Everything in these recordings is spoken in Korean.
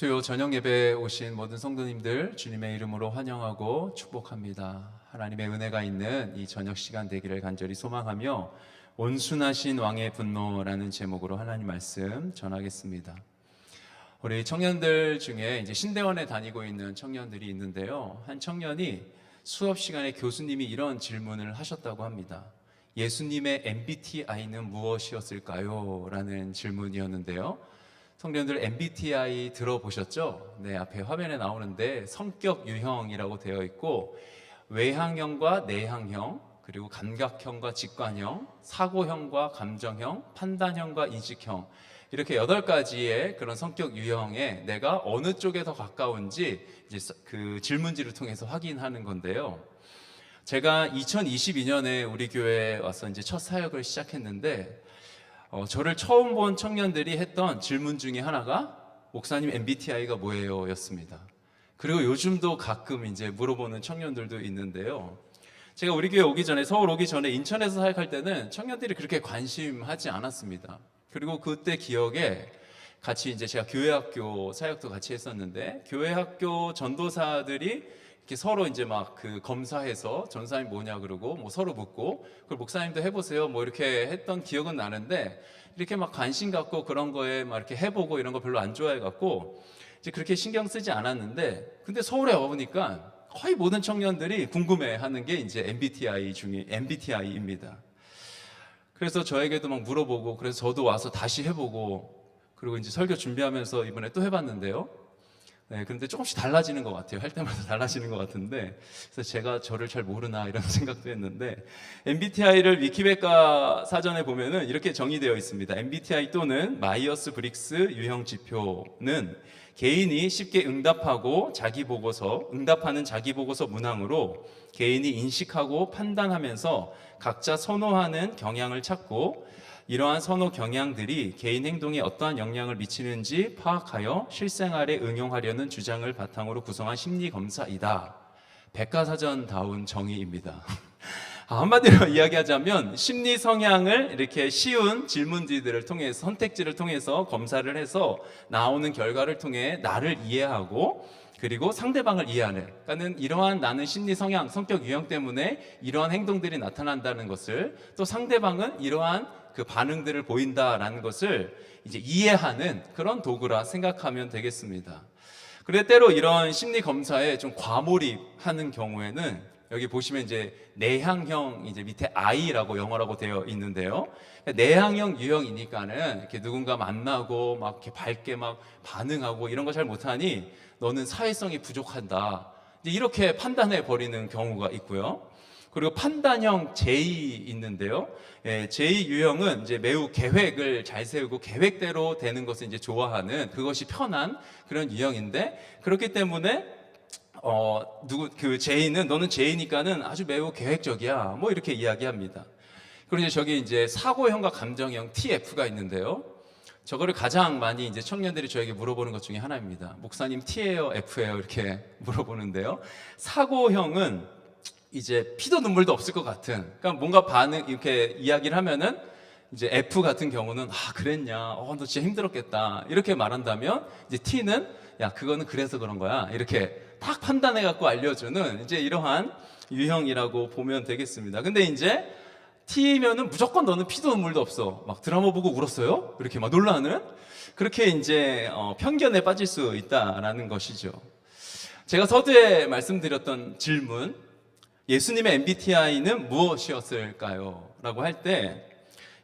수요 저녁 예배에 오신 모든 성도님들 주님의 이름으로 환영하고 축복합니다. 하나님의 은혜가 있는 이 저녁 시간 되기를 간절히 소망하며 온순하신 왕의 분노라는 제목으로 하나님 말씀 전하겠습니다. 우리 청년들 중에 이제 신대원에 다니고 있는 청년들이 있는데요. 한 청년이 수업 시간에 교수님이 이런 질문을 하셨다고 합니다. 예수님의 MBTI는 무엇이었을까요? 라는 질문이었는데요. 성도님들 MBTI 들어보셨죠? 네, 앞에 화면에 나오는데 성격 유형이라고 되어 있고 외향형과 내향형, 그리고 감각형과 직관형, 사고형과 감정형, 판단형과 인식형 이렇게 여덟 가지의 그런 성격 유형에 내가 어느 쪽에 더 가까운지 이제 그 질문지를 통해서 확인하는 건데요. 제가 2022년에 우리 교회에 와서 이제 첫 사역을 시작했는데 어, 저를 처음 본 청년들이 했던 질문 중에 하나가 목사님 MBTI가 뭐예요? 였습니다. 그리고 요즘도 가끔 이제 물어보는 청년들도 있는데요. 제가 우리 교회 오기 전에, 서울 오기 전에 인천에서 사역할 때는 청년들이 그렇게 관심하지 않았습니다. 그리고 그때 기억에 같이 이제 제가 교회 학교 사역도 같이 했었는데, 교회 학교 전도사들이 이렇게 서로 이제 막 그 검사해서 전사님 뭐냐 그러고 뭐 서로 묻고 그걸 목사님도 해보세요 뭐 이렇게 했던 기억은 나는데 이렇게 막 관심 갖고 그런 거에 막 이렇게 해보고 이런 거 별로 안 좋아해 갖고 이제 그렇게 신경 쓰지 않았는데 근데 서울에 와보니까 거의 모든 청년들이 궁금해하는 게 이제 MBTI 중에 MBTI입니다. 그래서 저에게도 막 물어보고 그래서 저도 와서 다시 해보고 그리고 이제 설교 준비하면서 이번에 또 해봤는데요. 네, 근데 조금씩 달라지는 것 같아요. 할 때마다 달라지는 것 같은데, 그래서 제가 저를 잘 모르나 이런 생각도 했는데, MBTI를 위키백과 사전에 보면은 이렇게 정의되어 있습니다. MBTI 또는 마이어스 브릭스 유형 지표는 개인이 쉽게 응답하고 자기 보고서, 응답하는 자기 보고서 문항으로 개인이 인식하고 판단하면서 각자 선호하는 경향을 찾고 이러한 선호 경향들이 개인 행동에 어떠한 영향을 미치는지 파악하여 실생활에 응용하려는 주장을 바탕으로 구성한 심리 검사이다. 백과사전다운 정의입니다. 한마디로 이야기하자면 심리 성향을 이렇게 쉬운 질문지들을 통해서 선택지를 통해서 검사를 해서 나오는 결과를 통해 나를 이해하고 그리고 상대방을 이해하는. 그러니까는 이러한 나는 심리 성향, 성격 유형 때문에 이러한 행동들이 나타난다는 것을 또 상대방은 이러한 그 반응들을 보인다라는 것을 이제 이해하는 그런 도구라 생각하면 되겠습니다. 그런데 때로 이런 심리 검사에 좀 과몰입하는 경우에는 여기 보시면 이제 내향형 이제 밑에 I라고 영어라고 되어 있는데요. 내향형 유형이니까는 이렇게 누군가 만나고 막 이렇게 밝게 막 반응하고 이런 거 잘 못하니 너는 사회성이 부족한다. 이제 이렇게 판단해 버리는 경우가 있고요. 그리고 판단형 J 있는데요. 예, J 유형은 이제 매우 계획을 잘 세우고 계획대로 되는 것을 이제 좋아하는 그것이 편한 그런 유형인데 그렇기 때문에 어 누구 그 J는 너는 J니까는 아주 매우 계획적이야. 뭐 이렇게 이야기합니다. 그리고 이제 저기 이제 사고형과 감정형 TF가 있는데요. 저거를 가장 많이 이제 청년들이 저에게 물어보는 것 중에 하나입니다. 목사님 T예요, F예요 이렇게 물어보는데요. 사고형은 이제 피도 눈물도 없을 것 같은 그러니까 뭔가 반응 이렇게 이야기를 하면은 이제 F 같은 경우는 아 그랬냐 어 너 진짜 힘들었겠다 이렇게 말한다면 이제 T는 야 그거는 그래서 그런 거야 이렇게 딱 판단해 갖고 알려주는 이제 이러한 유형이라고 보면 되겠습니다. 근데 이제 T면은 무조건 너는 피도 눈물도 없어. 막 드라마 보고 울었어요? 이렇게 막 놀라는 그렇게 이제 어, 편견에 빠질 수 있다라는 것이죠. 제가 서두에 말씀드렸던 질문 예수님의 MBTI는 무엇이었을까요? 라고 할 때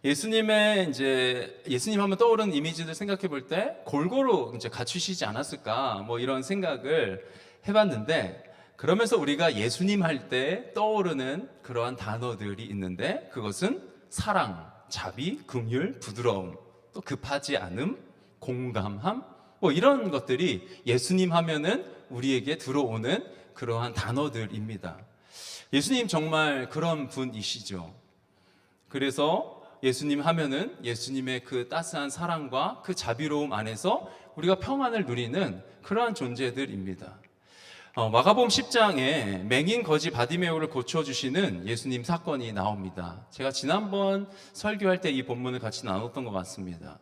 예수님의 이제 예수님 하면 떠오르는 이미지들 생각해 볼 때 골고루 이제 갖추시지 않았을까? 뭐 이런 생각을 해봤는데 그러면서 우리가 예수님 할 때 떠오르는 그러한 단어들이 있는데 그것은 사랑, 자비, 긍휼, 부드러움, 또 급하지 않음, 공감함 뭐 이런 것들이 예수님 하면은 우리에게 들어오는 그러한 단어들입니다. 예수님 정말 그런 분이시죠. 그래서 예수님 하면은 예수님의 그 따스한 사랑과 그 자비로움 안에서 우리가 평안을 누리는 그러한 존재들입니다. 어, 마가복음 10장에 맹인 거지 바디메오를 고쳐주시는 예수님 사건이 나옵니다. 제가 지난번 설교할 때 이 본문을 같이 나눴던 것 같습니다.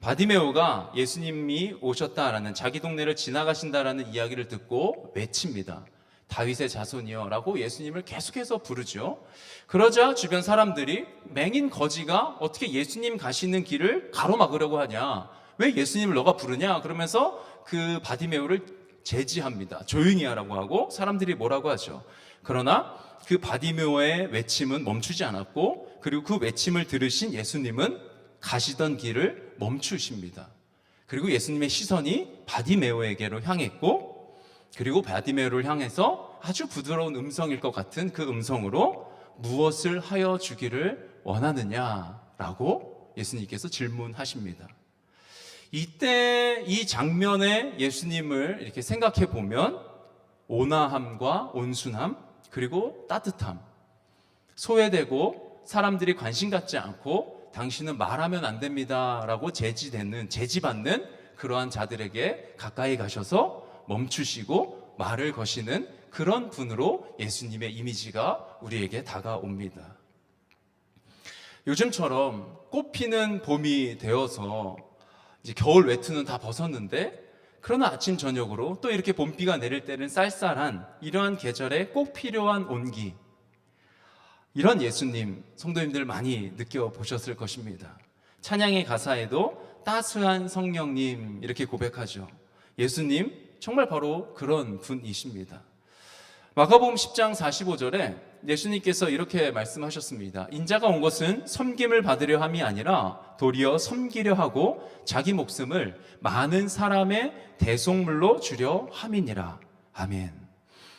바디메오가 예수님이 오셨다라는 자기 동네를 지나가신다라는 이야기를 듣고 외칩니다. 다윗의 자손이여라고 예수님을 계속해서 부르죠. 그러자 주변 사람들이 맹인 거지가 어떻게 예수님 가시는 길을 가로막으려고 하냐? 왜 예수님을 너가 부르냐? 그러면서 그 바디메오를 제지합니다. 조용히 하라고 하고 사람들이 뭐라고 하죠. 그러나 그 바디메오의 외침은 멈추지 않았고 그리고 그 외침을 들으신 예수님은 가시던 길을 멈추십니다. 그리고 예수님의 시선이 바디메오에게로 향했고 그리고 바디메오를 향해서 아주 부드러운 음성일 것 같은 그 음성으로 무엇을 하여 주기를 원하느냐라고 예수님께서 질문하십니다. 이때 이 장면에 예수님을 이렇게 생각해 보면 온화함과 온순함 그리고 따뜻함 소외되고 사람들이 관심 갖지 않고 당신은 말하면 안 됩니다라고 제지되는 제지받는 그러한 자들에게 가까이 가셔서 멈추시고 말을 거시는 그런 분으로 예수님의 이미지가 우리에게 다가옵니다. 요즘처럼 꽃피는 봄이 되어서 이제 겨울 외투는 다 벗었는데 그러나 아침 저녁으로 또 이렇게 봄비가 내릴 때는 쌀쌀한 이러한 계절에 꼭 필요한 온기 이런 예수님 성도님들 많이 느껴보셨을 것입니다. 찬양의 가사에도 따스한 성령님 이렇게 고백하죠. 예수님 정말 바로 그런 분이십니다. 마가복음 10장 45절에 예수님께서 이렇게 말씀하셨습니다. 인자가 온 것은 섬김을 받으려 함이 아니라 도리어 섬기려 하고 자기 목숨을 많은 사람의 대속물로 주려 함이니라. 아멘.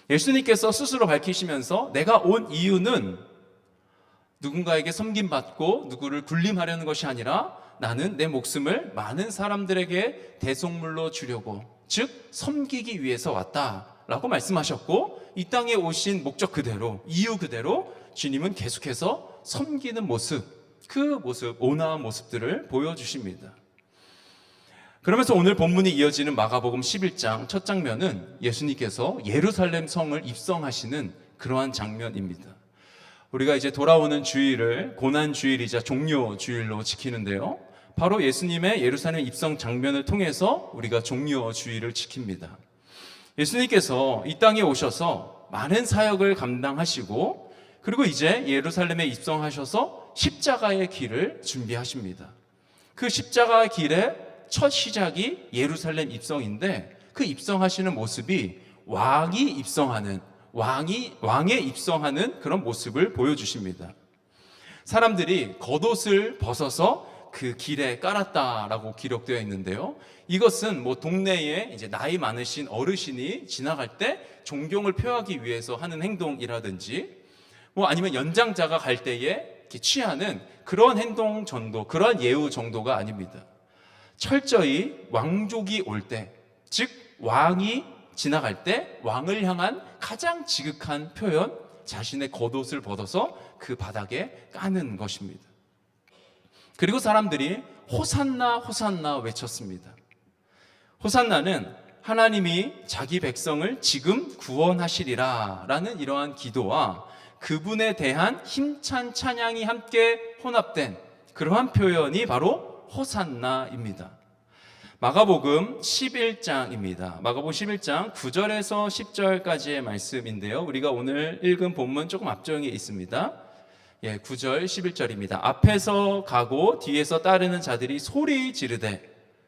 예수님께서 스스로 밝히시면서 내가 온 이유는 누군가에게 섬김 받고 누구를 군림하려는 것이 아니라 나는 내 목숨을 많은 사람들에게 대속물로 주려고 즉 섬기기 위해서 왔다 라고 말씀하셨고 이 땅에 오신 목적 그대로 이유 그대로 주님은 계속해서 섬기는 모습 그 모습 온화한 모습들을 보여주십니다. 그러면서 오늘 본문이 이어지는 마가복음 11장 첫 장면은 예수님께서 예루살렘 성을 입성하시는 그러한 장면입니다. 우리가 이제 돌아오는 주일을 고난 주일이자 종료 주일로 지키는데요. 바로 예수님의 예루살렘 입성 장면을 통해서 우리가 종료 주일을 지킵니다. 예수님께서 이 땅에 오셔서 많은 사역을 감당하시고 그리고 이제 예루살렘에 입성하셔서 십자가의 길을 준비하십니다. 그 십자가의 길의 첫 시작이 예루살렘 입성인데 그 입성하시는 모습이 왕이 입성하는 왕이 왕에 입성하는 그런 모습을 보여주십니다. 사람들이 겉옷을 벗어서 그 길에 깔았다라고 기록되어 있는데요. 이것은 뭐 동네에 이제 나이 많으신 어르신이 지나갈 때 존경을 표하기 위해서 하는 행동이라든지 뭐 아니면 연장자가 갈 때에 취하는 그런 행동 정도, 그런 예우 정도가 아닙니다. 철저히 왕족이 올 때, 즉 왕이 지나갈 때 왕을 향한 가장 지극한 표현, 자신의 겉옷을 벗어서 그 바닥에 까는 것입니다. 그리고 사람들이 호산나 호산나 외쳤습니다. 호산나는 하나님이 자기 백성을 지금 구원하시리라 라는 이러한 기도와 그분에 대한 힘찬 찬양이 함께 혼합된 그러한 표현이 바로 호산나입니다. 마가복음 11장입니다. 마가복음 11장 9절에서 10절까지의 말씀인데요. 우리가 오늘 읽은 본문 조금 앞쪽에 있습니다. 예, 9절 11절입니다. 앞에서 가고 뒤에서 따르는 자들이 소리 지르되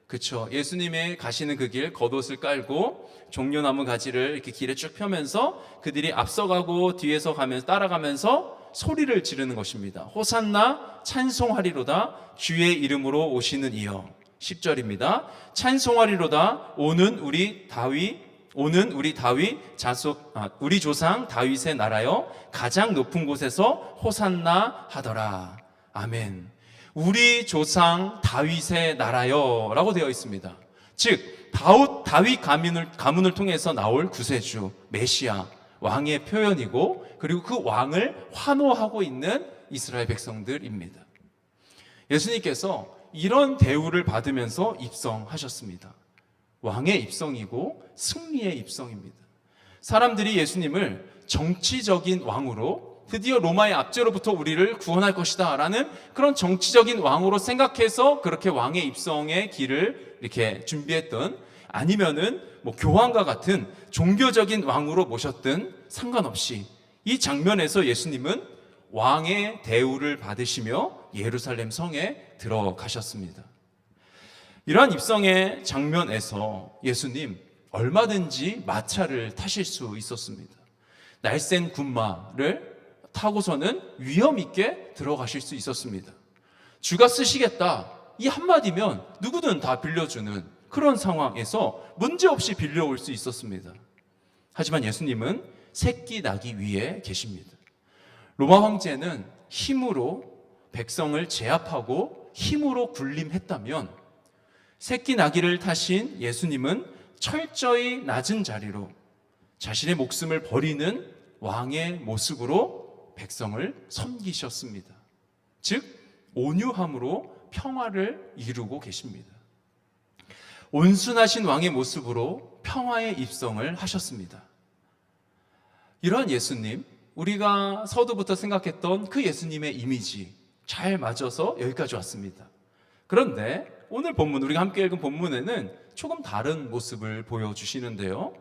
그쵸. 예수님의 가시는 그 길, 겉옷을 깔고 종려나무 가지를 이렇게 길에 쭉 펴면서 그들이 앞서가고 뒤에서 가면서 따라가면서 소리를 지르는 것입니다. 호산나 찬송하리로다 주의 이름으로 오시는 이여. 10절입니다. 찬송하리로다 오는 우리 다윗 오는 우리 다윗 자손 아, 우리 조상 다윗의 나라여 가장 높은 곳에서 호산나 하더라. 아멘. 우리 조상 다윗의 나라여라고 되어 있습니다. 즉 다윗 다윗 가문을 가문을 통해서 나올 구세주 메시아 왕의 표현이고 그리고 그 왕을 환호하고 있는 이스라엘 백성들입니다. 예수님께서 이런 대우를 받으면서 입성하셨습니다. 왕의 입성이고 승리의 입성입니다. 사람들이 예수님을 정치적인 왕으로 드디어 로마의 압제로부터 우리를 구원할 것이다 라는 그런 정치적인 왕으로 생각해서 그렇게 왕의 입성의 길을 이렇게 준비했던 아니면은 뭐 교황과 같은 종교적인 왕으로 모셨든 상관없이 이 장면에서 예수님은 왕의 대우를 받으시며 예루살렘 성에 들어가셨습니다. 이러한 입성의 장면에서 예수님 얼마든지 마차를 타실 수 있었습니다. 날쌘 군마를 타고서는 위험 있게 들어가실 수 있었습니다. 주가 쓰시겠다. 이 한마디면 누구든 다 빌려주는 그런 상황에서 문제없이 빌려올 수 있었습니다. 하지만 예수님은 새끼 나기 위해 계십니다. 로마 황제는 힘으로 백성을 제압하고 힘으로 군림했다면 새끼 나귀를 타신 예수님은 철저히 낮은 자리로 자신의 목숨을 버리는 왕의 모습으로 백성을 섬기셨습니다. 즉, 온유함으로 평화를 이루고 계십니다. 온순하신 왕의 모습으로 평화의 입성을 하셨습니다. 이러한 예수님, 우리가 서두부터 생각했던 그 예수님의 이미지 잘 맞아서 여기까지 왔습니다. 그런데 오늘 본문, 우리가 함께 읽은 본문에는 조금 다른 모습을 보여주시는데요.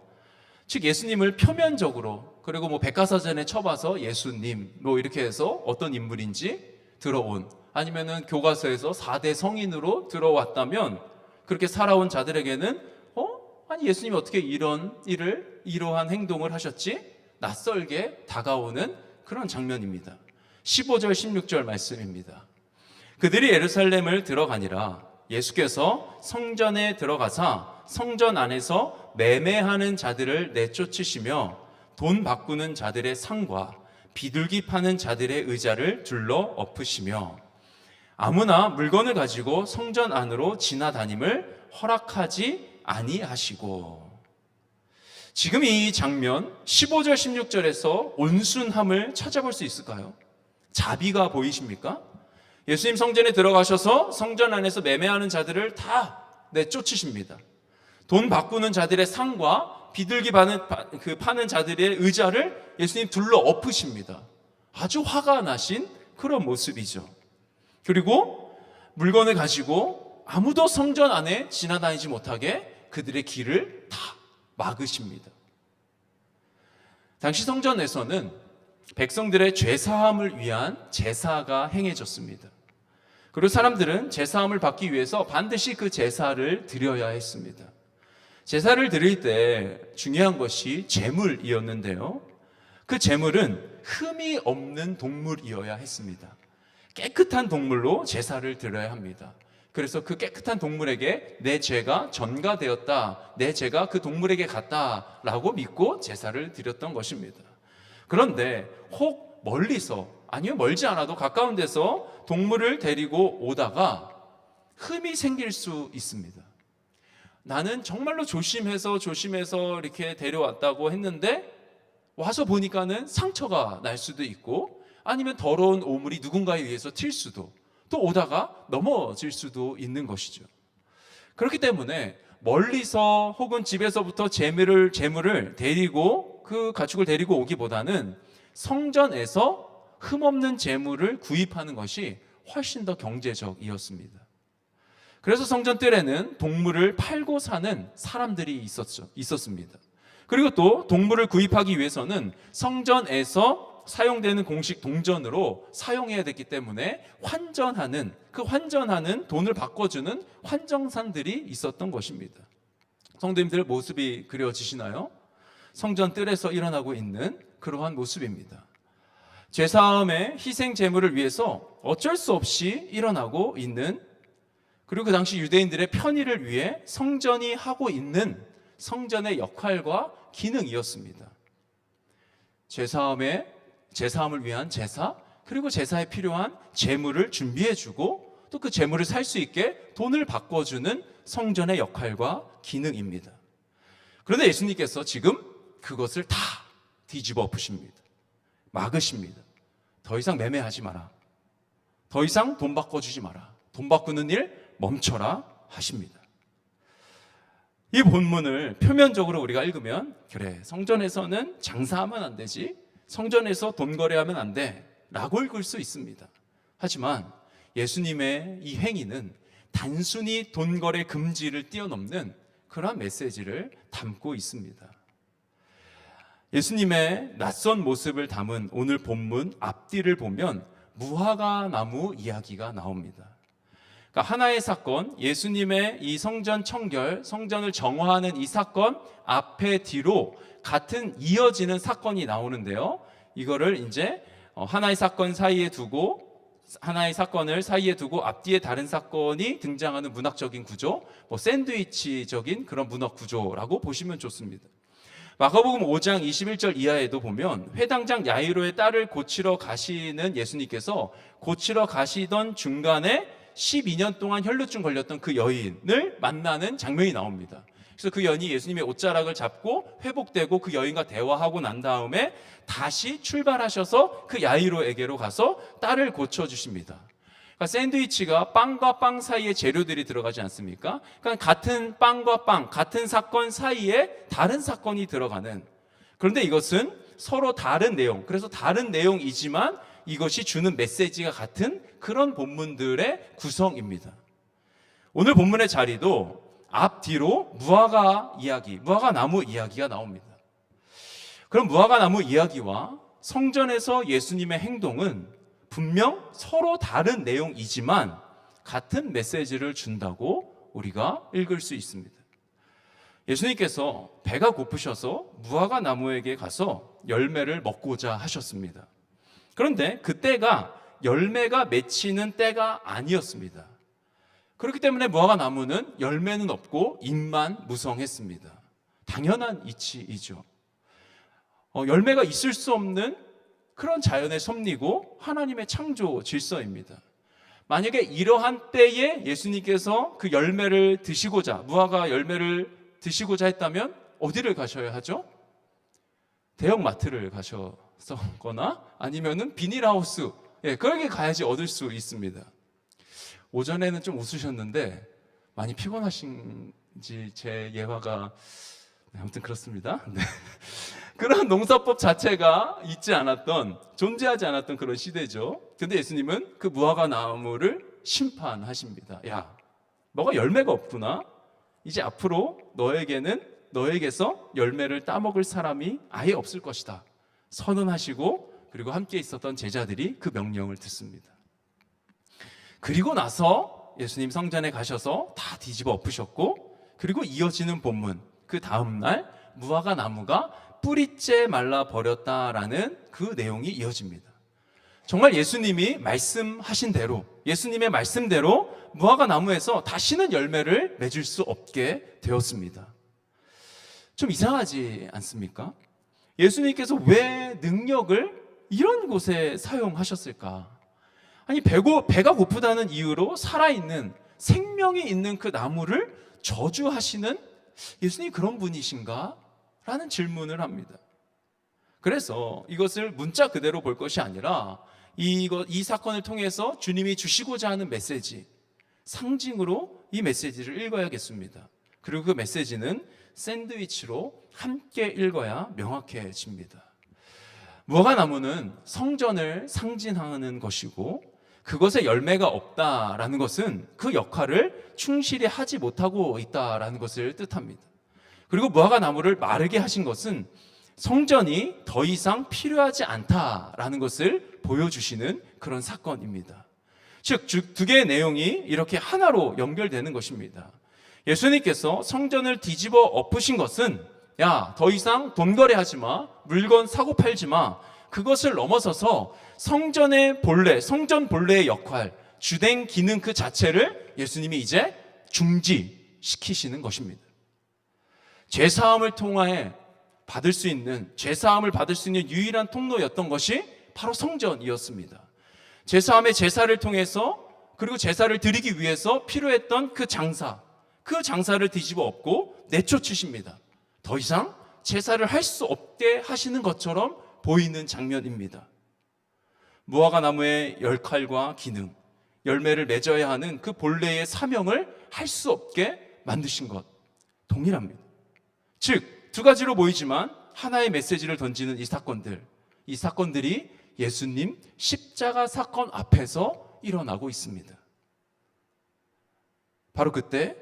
즉, 예수님을 표면적으로, 그리고 뭐 백과사전에 쳐봐서 예수님, 뭐 이렇게 해서 어떤 인물인지 들어온, 아니면은 교과서에서 4대 성인으로 들어왔다면, 그렇게 살아온 자들에게는, 어? 아니, 예수님이 어떻게 이런 일을, 이러한 행동을 하셨지? 낯설게 다가오는 그런 장면입니다. 15절, 16절 말씀입니다. 그들이 예루살렘을 들어가니라 예수께서 성전에 들어가사 성전 안에서 매매하는 자들을 내쫓으시며 돈 바꾸는 자들의 상과 비둘기 파는 자들의 의자를 둘러 엎으시며 아무나 물건을 가지고 성전 안으로 지나다님을 허락하지 아니하시고 지금 이 장면 15절 16절에서 온순함을 찾아볼 수 있을까요? 자비가 보이십니까? 예수님 성전에 들어가셔서 성전 안에서 매매하는 자들을 다 내쫓으십니다. 돈 바꾸는 자들의 상과 비둘기 파는, 그 파는 자들의 의자를 예수님 둘러 엎으십니다. 아주 화가 나신 그런 모습이죠. 그리고 물건을 가지고 아무도 성전 안에 지나다니지 못하게 그들의 길을 다 막으십니다. 당시 성전에서는 백성들의 죄사함을 위한 제사가 행해졌습니다. 그리고 사람들은 제사함을 받기 위해서 반드시 그 제사를 드려야 했습니다. 제사를 드릴 때 중요한 것이 제물이었는데요. 그 제물은 흠이 없는 동물이어야 했습니다. 깨끗한 동물로 제사를 드려야 합니다. 그래서 그 깨끗한 동물에게 내 죄가 전가되었다. 내 죄가 그 동물에게 갔다라고 믿고 제사를 드렸던 것입니다. 그런데 혹 멀리서 아니요 멀지 않아도 가까운 데서 동물을 데리고 오다가 흠이 생길 수 있습니다. 나는 정말로 조심해서 조심해서 이렇게 데려왔다고 했는데 와서 보니까는 상처가 날 수도 있고 아니면 더러운 오물이 누군가에 의해서 튈 수도 또 오다가 넘어질 수도 있는 것이죠. 그렇기 때문에 멀리서 혹은 집에서부터 재물을 재물을 데리고 그 가축을 데리고 오기보다는 성전에서 흠없는 재물을 구입하는 것이 훨씬 더 경제적이었습니다. 그래서 성전 뜰에는 동물을 팔고 사는 사람들이 있었죠. 있었습니다. 그리고 또 동물을 구입하기 위해서는 성전에서 사용되는 공식 동전으로 사용해야 됐기 때문에 환전하는 그 환전하는 돈을 바꿔주는 환정산들이 있었던 것입니다. 성도님들 모습이 그려지시나요? 성전 뜰에서 일어나고 있는 그러한 모습입니다. 죄사함의 희생 제물을 위해서 어쩔 수 없이 일어나고 있는 그리고 그 당시 유대인들의 편의를 위해 성전이 하고 있는 성전의 역할과 기능이었습니다. 제사함의 제사함을 위한 제사 그리고 제사에 필요한 제물을 준비해 주고 또그 제물을 살 수 있게 돈을 바꿔 주는 성전의 역할과 기능입니다. 그런데 예수님께서 지금 그것을 다 뒤집어 엎으십니다. 막으십니다. 더 이상 매매하지 마라. 더 이상 돈 바꿔주지 마라. 돈 바꾸는 일 멈춰라 하십니다. 이 본문을 표면적으로 우리가 읽으면 그래 성전에서는 장사하면 안 되지 성전에서 돈 거래하면 안 돼. 라고 읽을 수 있습니다. 하지만 예수님의 이 행위는 단순히 돈 거래 금지를 뛰어넘는 그러한 메시지를 담고 있습니다. 예수님의 낯선 모습을 담은 오늘 본문 앞뒤를 보면 무화과 나무 이야기가 나옵니다. 그러니까 하나의 사건, 예수님의 이 성전 청결, 성전을 정화하는 이 사건 앞에 뒤로 같은 이어지는 사건이 나오는데요. 이거를 이제 어, 하나의 사건 사이에 두고 하나의 사건을 사이에 두고 앞뒤에 다른 사건이 등장하는 문학적인 구조, 뭐 샌드위치적인 그런 문학 구조라고 보시면 좋습니다. 마가복음 5장 21절 이하에도 보면 회당장 야이로의 딸을 고치러 가시는 예수님께서 고치러 가시던 중간에 12년 동안 혈루증 걸렸던 그 여인을 만나는 장면이 나옵니다. 그래서 그 여인이 예수님의 옷자락을 잡고 회복되고 그 여인과 대화하고 난 다음에 다시 출발하셔서 그 야이로에게로 가서 딸을 고쳐 주십니다. 그러니까 샌드위치가 빵과 빵 사이에 재료들이 들어가지 않습니까? 그러니까 같은 빵과 빵, 같은 사건 사이에 다른 사건이 들어가는. 그런데 이것은 서로 다른 내용, 그래서 다른 내용이지만 이것이 주는 메시지가 같은 그런 본문들의 구성입니다. 오늘 본문의 자리도 앞뒤로 무화과 이야기, 무화과 나무 이야기가 나옵니다. 그럼 무화과 나무 이야기와 성전에서 예수님의 행동은 분명 서로 다른 내용이지만 같은 메시지를 준다고 우리가 읽을 수 있습니다. 예수님께서 배가 고프셔서 무화과 나무에게 가서 열매를 먹고자 하셨습니다. 그런데 그때가 열매가 맺히는 때가 아니었습니다. 그렇기 때문에 무화과 나무는 열매는 없고 잎만 무성했습니다. 당연한 이치이죠. 어, 열매가 있을 수 없는 그런 자연의 섭리고 하나님의 창조 질서입니다. 만약에 이러한 때에 예수님께서 그 열매를 드시고자 무화과 열매를 드시고자 했다면 어디를 가셔야 하죠? 대형 마트를 가셔서거나 아니면은 비닐하우스 예, 그렇게 가야지 얻을 수 있습니다. 오전에는 좀 웃으셨는데 많이 피곤하신지 제 예화가 네, 아무튼 그렇습니다. 네. 그런 농사법 자체가 있지 않았던 존재하지 않았던 그런 시대죠. 근데 예수님은 그 무화과 나무를 심판하십니다. 야, 너가 열매가 없구나. 이제 앞으로 너에게는 너에게서 열매를 따먹을 사람이 아예 없을 것이다. 선언하시고 그리고 함께 있었던 제자들이 그 명령을 듣습니다. 그리고 나서 예수님 성전에 가셔서 다 뒤집어 엎으셨고 그리고 이어지는 본문 그 다음 날 무화과 나무가 뿌리째 말라 버렸다라는 그 내용이 이어집니다. 정말 예수님이 말씀하신 대로 예수님의 말씀대로 무화과 나무에서 다시는 열매를 맺을 수 없게 되었습니다. 좀 이상하지 않습니까? 예수님께서 왜 능력을 이런 곳에 사용하셨을까? 아니 배고 배가 고프다는 이유로 살아있는 생명이 있는 그 나무를 저주하시는 예수님 그런 분이신가? 라는 질문을 합니다. 그래서 이것을 문자 그대로 볼 것이 아니라 이거, 이 사건을 통해서 주님이 주시고자 하는 메시지, 상징으로 이 메시지를 읽어야겠습니다. 그리고 그 메시지는 샌드위치로 함께 읽어야 명확해집니다. 무화과 나무는 성전을 상징하는 것이고 그것에 열매가 없다라는 것은 그 역할을 충실히 하지 못하고 있다라는 것을 뜻합니다. 그리고 무화과 나무를 마르게 하신 것은 성전이 더 이상 필요하지 않다라는 것을 보여주시는 그런 사건입니다. 즉, 두 개의 내용이 이렇게 하나로 연결되는 것입니다. 예수님께서 성전을 뒤집어 엎으신 것은 야, 더 이상 돈 거래하지 마. 물건 사고 팔지 마. 그것을 넘어서서 성전의 본래, 성전 본래의 역할, 주된 기능 그 자체를 예수님이 이제 중지시키시는 것입니다. 죄 사함을 통하여 받을 수 있는, 죄 사함을 받을 수 있는 유일한 통로였던 것이 바로 성전이었습니다. 죄 사함의 제사를 통해서 그리고 제사를 드리기 위해서 필요했던 그 장사, 그 장사를 뒤집어 엎고 내쫓으십니다. 더 이상 제사를 할 수 없게 하시는 것처럼 보이는 장면입니다. 무화과 나무의 열 칼과 기능, 열매를 맺어야 하는 그 본래의 사명을 할 수 없게 만드신 것 동일합니다. 즉, 두 가지로 보이지만 하나의 메시지를 던지는 이 사건들. 이 사건들이 예수님 십자가 사건 앞에서 일어나고 있습니다. 바로 그때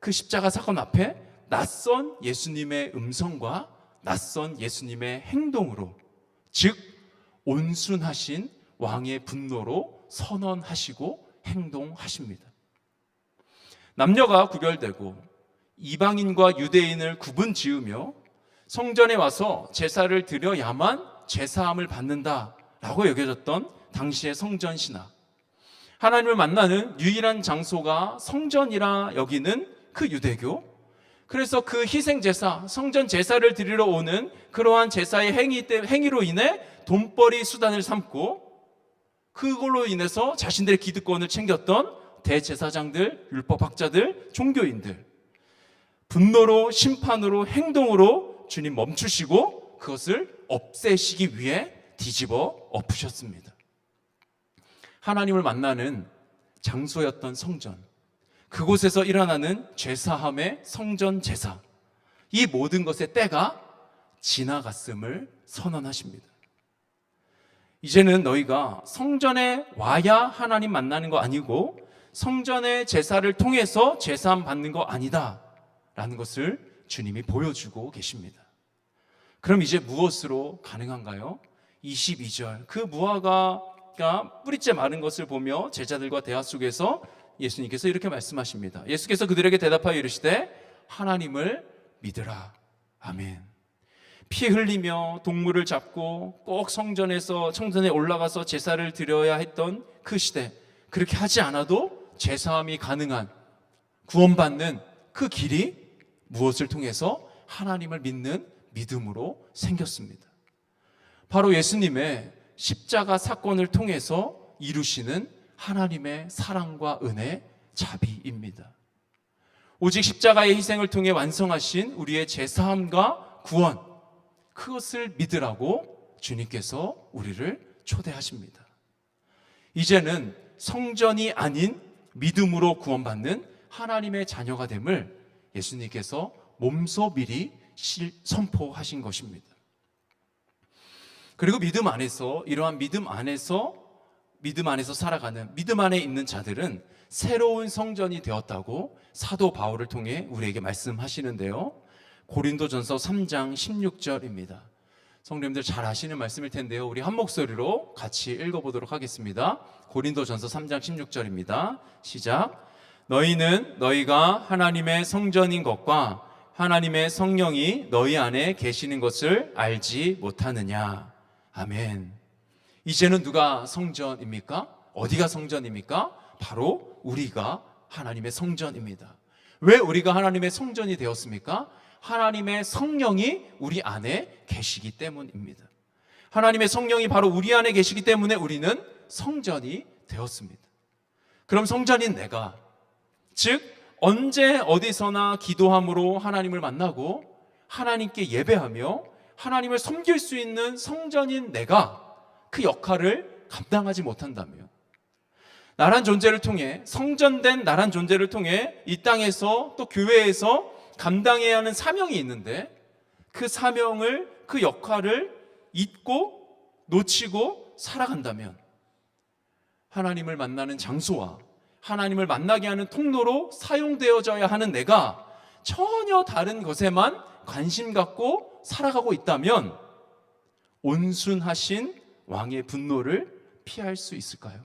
그 십자가 사건 앞에 낯선 예수님의 음성과 낯선 예수님의 행동으로 즉 온순하신 왕의 분노로 선언하시고 행동하십니다. 남녀가 구별되고 이방인과 유대인을 구분 지으며 성전에 와서 제사를 드려야만 제사함을 받는다라고 여겨졌던 당시의 성전 신학. 하나님을 만나는 유일한 장소가 성전이라 여기는 그 유대교. 그래서 그 희생 제사, 성전 제사를 드리러 오는 그러한 제사의 행위 때 행위로 인해 돈벌이 수단을 삼고 그걸로 인해서 자신들의 기득권을 챙겼던 대제사장들, 율법학자들, 종교인들 분노로 심판으로 행동으로 주님 멈추시고 그것을 없애시기 위해 뒤집어 엎으셨습니다. 하나님을 만나는 장소였던 성전, 그곳에서 일어나는 죄사함의 성전 제사, 이 모든 것의 때가 지나갔음을 선언하십니다. 이제는 너희가 성전에 와야 하나님 만나는 거 아니고 성전의 제사를 통해서 제사함 받는 거 아니다. 라는 것을 주님이 보여주고 계십니다. 그럼 이제 무엇으로 가능한가요? 22절. 그 무화과가 뿌리째 마른 것을 보며 제자들과 대화 속에서 예수님께서 이렇게 말씀하십니다. 예수께서 그들에게 대답하여 이르시되 하나님을 믿으라. 아멘. 피 흘리며 동물을 잡고 꼭 성전에서 성전에 올라가서 제사를 드려야 했던 그 시대 그렇게 하지 않아도 제사함이 가능한 구원받는 그 길이 무엇을 통해서 하나님을 믿는 믿음으로 생겼습니다. 바로 예수님의 십자가 사건을 통해서 이루시는 하나님의 사랑과 은혜, 자비입니다. 오직 십자가의 희생을 통해 완성하신 우리의 제사함과 구원, 그것을 믿으라고 주님께서 우리를 초대하십니다. 이제는 성전이 아닌 믿음으로 구원받는 하나님의 자녀가 됨을 예수님께서 몸소 미리 선포하신 것입니다. 그리고 믿음 안에서 이러한 믿음 안에서 믿음 안에서 살아가는 믿음 안에 있는 자들은 새로운 성전이 되었다고 사도 바울을 통해 우리에게 말씀하시는데요. 고린도전서 3장 16절입니다. 성도님들 잘 아시는 말씀일 텐데요. 우리 한 목소리로 같이 읽어 보도록 하겠습니다. 고린도전서 3장 16절입니다. 시작. 너희는 너희가 하나님의 성전인 것과 하나님의 성령이 너희 안에 계시는 것을 알지 못하느냐. 아멘. 이제는 누가 성전입니까? 어디가 성전입니까? 바로 우리가 하나님의 성전입니다. 왜 우리가 하나님의 성전이 되었습니까? 하나님의 성령이 우리 안에 계시기 때문입니다. 하나님의 성령이 바로 우리 안에 계시기 때문에 우리는 성전이 되었습니다. 그럼 성전인 내가, 즉, 언제 어디서나 기도함으로 하나님을 만나고 하나님께 예배하며 하나님을 섬길 수 있는 성전인 내가 그 역할을 감당하지 못한다면 나란 존재를 통해 성전된 나란 존재를 통해 이 땅에서 또 교회에서 감당해야 하는 사명이 있는데 그 사명을 그 역할을 잊고 놓치고 살아간다면 하나님을 만나는 장소와 하나님을 만나게 하는 통로로 사용되어져야 하는 내가 전혀 다른 것에만 관심 갖고 살아가고 있다면 온순하신 왕의 분노를 피할 수 있을까요?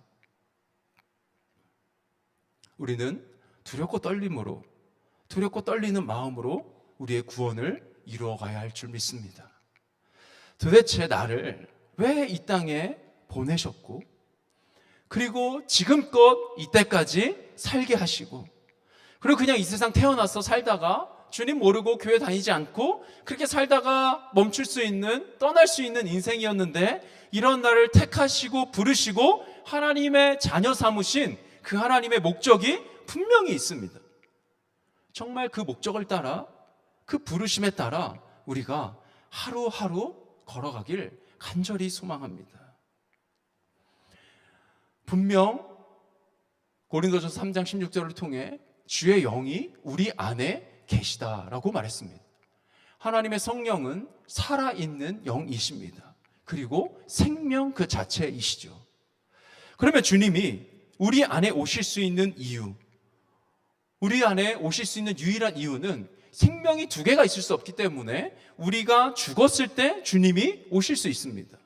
우리는 두렵고 떨림으로 두렵고 떨리는 마음으로 우리의 구원을 이루어가야 할 줄 믿습니다. 도대체 나를 왜 이 땅에 보내셨고, 그리고 지금껏 이때까지 살게 하시고, 그리고 그냥 이 세상 태어나서 살다가 주님 모르고 교회 다니지 않고 그렇게 살다가 멈출 수 있는, 떠날 수 있는 인생이었는데, 이런 나를 택하시고 부르시고 하나님의 자녀 삼으신 그 하나님의 목적이 분명히 있습니다. 정말 그 목적을 따라 그 부르심에 따라 우리가 하루하루 걸어가길 간절히 소망합니다. 분명 고린도전서 3장 16절을 통해 주의 영이 우리 안에 계시다라고 말했습니다. 하나님의 성령은 살아있는 영이십니다. 그리고 생명 그 자체이시죠. 그러면 주님이 우리 안에 오실 수 있는 이유, 우리 안에 오실 수 있는 유일한 이유는 생명이 두 개가 있을 수 없기 때문에 우리가 죽었을 때 주님이 오실 수 있습니다.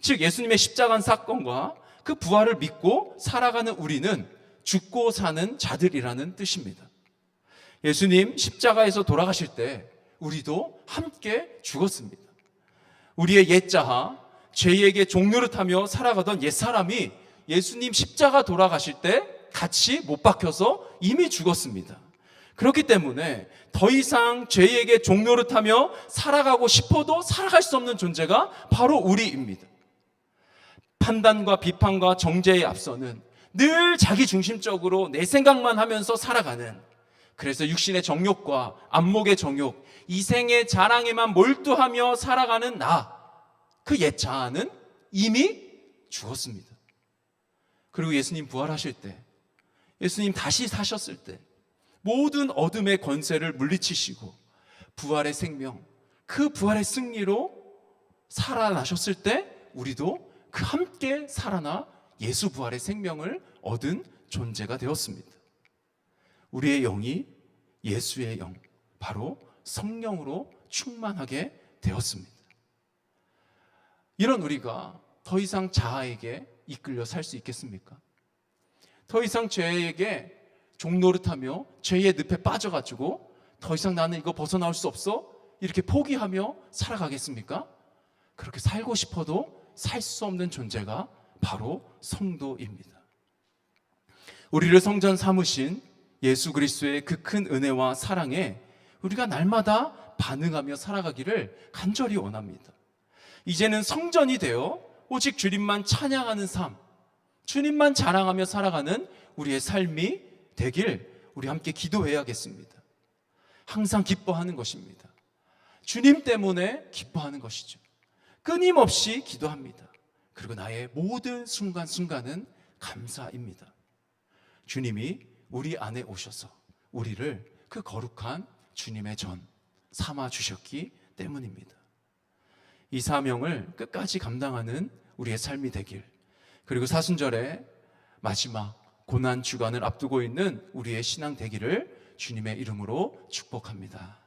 즉 예수님의 십자가 사건과 그 부활을 믿고 살아가는 우리는 죽고 사는 자들이라는 뜻입니다. 예수님 십자가에서 돌아가실 때 우리도 함께 죽었습니다. 우리의 옛자하, 죄에게 종노릇하며 살아가던 옛사람이 예수님 십자가 돌아가실 때 같이 못 박혀서 이미 죽었습니다. 그렇기 때문에 더 이상 죄에게 종노릇하며 살아가고 싶어도 살아갈 수 없는 존재가 바로 우리입니다. 판단과 비판과 정죄에 앞서는 늘 자기 중심적으로 내 생각만 하면서 살아가는 그래서 육신의 정욕과 안목의 정욕, 이생의 자랑에만 몰두하며 살아가는 나, 그 옛 자아는 이미 죽었습니다. 그리고 예수님 부활하실 때, 예수님 다시 사셨을 때, 모든 어둠의 권세를 물리치시고, 부활의 생명, 그 부활의 승리로 살아나셨을 때, 우리도 그 함께 살아나 예수 부활의 생명을 얻은 존재가 되었습니다. 우리의 영이 예수의 영, 바로 성령으로 충만하게 되었습니다. 이런 우리가 더 이상 자아에게 이끌려 살 수 있겠습니까? 더 이상 죄에게 종노릇하며 죄의 늪에 빠져가지고 더 이상 나는 이거 벗어나올 수 없어? 이렇게 포기하며 살아가겠습니까? 그렇게 살고 싶어도 살 수 없는 존재가 바로 성도입니다. 우리를 성전 삼으신 예수 그리스도의 그 큰 은혜와 사랑에 우리가 날마다 반응하며 살아가기를 간절히 원합니다. 이제는 성전이 되어 오직 주님만 찬양하는 삶, 주님만 자랑하며 살아가는 우리의 삶이 되길 우리 함께 기도해야겠습니다. 항상 기뻐하는 것입니다. 주님 때문에 기뻐하는 것이죠. 끊임없이 기도합니다. 그리고 나의 모든 순간순간은 감사입니다. 주님이 우리 안에 오셔서 우리를 그 거룩한 주님의 전 삼아 주셨기 때문입니다. 이 사명을 끝까지 감당하는 우리의 삶이 되길 그리고 사순절의 마지막 고난 주간을 앞두고 있는 우리의 신앙 되기를 주님의 이름으로 축복합니다.